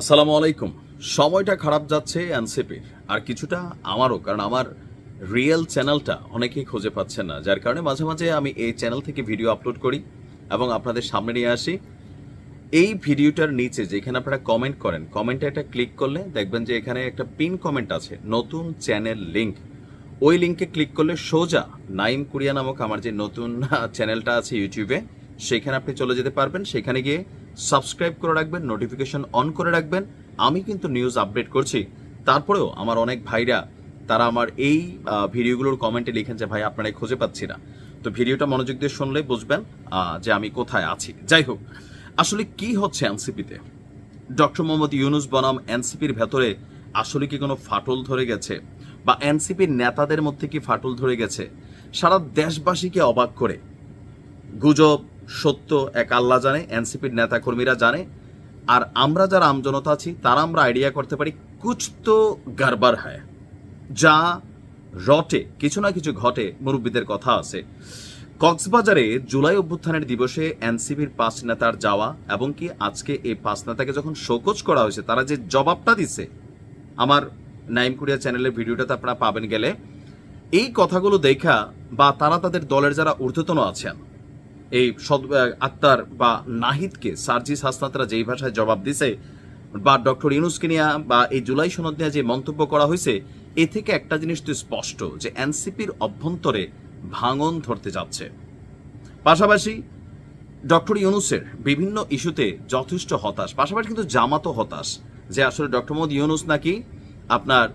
আসসালামু আলাইকুম। সময়টা খারাপ যাচ্ছে এনসিপির, আর কিছুটা আমারও, কারণ আমার রিয়েল চ্যানেলটা অনেকেই খুঁজে পাচ্ছেন না, যার কারণে মাঝে মাঝে আমি এই চ্যানেল থেকে ভিডিও আপলোড করি এবং আপনাদের সামনে নিয়ে আসি। এই ভিডিওটার নিচে যেখানে আপনারা কমেন্ট করেন কমেন্টে একটা ক্লিক করলে দেখবেন যে এখানে একটা পিন কমেন্ট আছে, নতুন চ্যানেল লিংক ওই লিঙ্কে ক্লিক করলে সোজা নাইম কুরিয়া নামক আমার যে নতুন চ্যানেলটা আছে ইউটিউবে সেখানে আপনি চলে যেতে পারবেন। সেখানে গিয়ে সাবস্ক্রাইব করে রাখবেন নোটিফিকেশন অন করে রাখবেন। আমি কিন্তু নিউজ আপডেট করছি। তারপরেও আমার অনেক ভাইরা, তারা আমার এই ভিডিওগুলোর কমেন্টে লিখেন যে, ভাই, আপনারা খুঁজে পাচ্ছি না। তো ভিডিওটা মনোযোগ দিয়ে শুনলে বুঝবেন যে আমি কোথায় আছি। যাই হোক, আসলে কি হচ্ছে এনসিপিতে? ডক্টর মোহাম্মদ ইউনুস বনাম এনসিপির ভেতরে আসলে কি কোনো ফাটল ধরে গেছে? বা এনসিপির নেতাদের মধ্যে কি ফাটল ধরে গেছে? সারা দেশবাসীকে অবাক করে? গুজব সত্য এক আল্লাহ জানে, এনসিপির নেতাকর্মীরা জানে। আর আমরা যারা আমজনতা আছি, তারা আমরা আইডিয়া করতে পারি কুছ তো গারবার হয় যা রটে, কিছু না কিছু ঘটে, মুরব্বীদের কথা আছে। কক্সবাজারে জুলাই অভ্যুত্থানের দিবসে এনসিপির পাঁচ নেতার যাওয়া এবং কি আজকে এই পাঁচ নেতাকে যখন শোকজ করা হয়েছে, তারা যে জবাবটা দিছে, আমার নাইম কুরিয়া চ্যানেলের ভিডিওটাতে আপনারা পাবেন গেলে, এই কথাগুলো দেখা বা তারা তাদের দলের যারা ঊর্ধ্বতন আছেন এই আক্তার বা নাহিদকে সার্জিস হাসনাতরা যেই ভাষায় জবাব দিছে, বা ডক্টর ইউনুসকে নিয়ে, বা এই জুলাই সনদ নিয়ে যে মন্তব্য করা হয়েছে, এ থেকে একটা জিনিস তো স্পষ্ট, যে এনসিপির অভ্যন্তরে ভাঙন ধরতে যাচ্ছে। পাশাপাশি ডক্টর ইউনুসের বিভিন্ন ইস্যুতে যথেষ্ট হতাশ, পাশাপাশি কিন্তু জামাতও হতাশ, যে আসলে ডক্টর মোহাম্মদ ইউনুস নাকি আপনার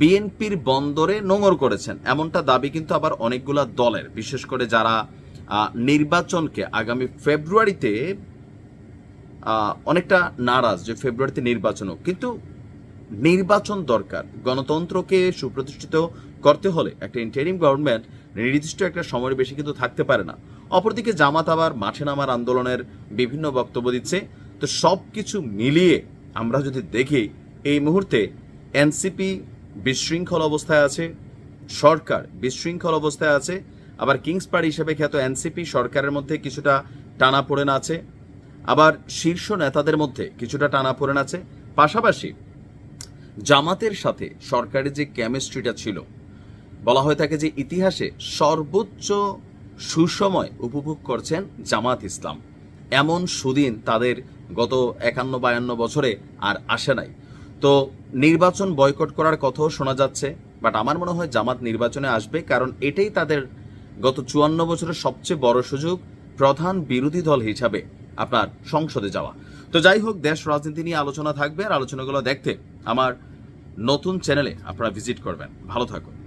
বিএনপির বন্দরে নোংর করেছেন, এমনটা দাবি কিন্তু আবার অনেকগুলা দলের, বিশেষ করে যারা নির্বাচনকে আগামী ফেব্রুয়ারিতে অনেকটা নারাজ যে ফেব্রুয়ারিতে নির্বাচন হোক। কিন্তু নির্বাচন দরকার। গণতন্ত্রকে সুপ্রতিষ্ঠিত করতে হলে একটা ইন্টারিম গভর্নমেন্ট নির্দিষ্ট একটা সময়ের বেশি কিন্তু থাকতে পারে না। অপরদিকে জামাত আবার মাঠে নামার আন্দোলনের বিভিন্ন বক্তব্য দিচ্ছে। তো সব কিছু মিলিয়ে আমরা যদি দেখি, এই মুহূর্তে এনসিপি বিশৃঙ্খল অবস্থায় আছে, সরকার বিশৃঙ্খল অবস্থায় আছে আবার কিংস পার্টি হিসেবে খ্যাত এনসিপি সরকারের মধ্যে কিছুটা টানা পড়েন আছে। আবার শীর্ষ নেতাদের মধ্যে কিছুটা টানা পড়েন আছে। পাশাপাশি জামাতের সাথে সরকারের যে কেমিস্ট্রিটা ছিল, বলা হয়ে থাকে যে ইতিহাসে সর্বোচ্চ সুসময় উপভোগ করছেন জামাত ইসলাম। এমন সুদিন তাদের গত একান্ন বায়ান্ন বছরে আর আসে নাই। তো নির্বাচন বয়কট করার কথাও শোনা যাচ্ছে, বাট আমার মনে হয় জামাত নির্বাচনে আসবে, কারণ এটাই তাদের গত চুয়ান্ন বছরের সবচেয়ে বড় সুযোগ প্রধান বিরোধী দল হিসাবে আপনার সংসদে যাওয়া। তো যাই হোক, দেশ রাজনীতি নিয়ে আলোচনা থাকবে আর আলোচনাগুলো দেখতে আমার নতুন চ্যানেলে আপনারা ভিজিট করবেন। ভালো থাকুন।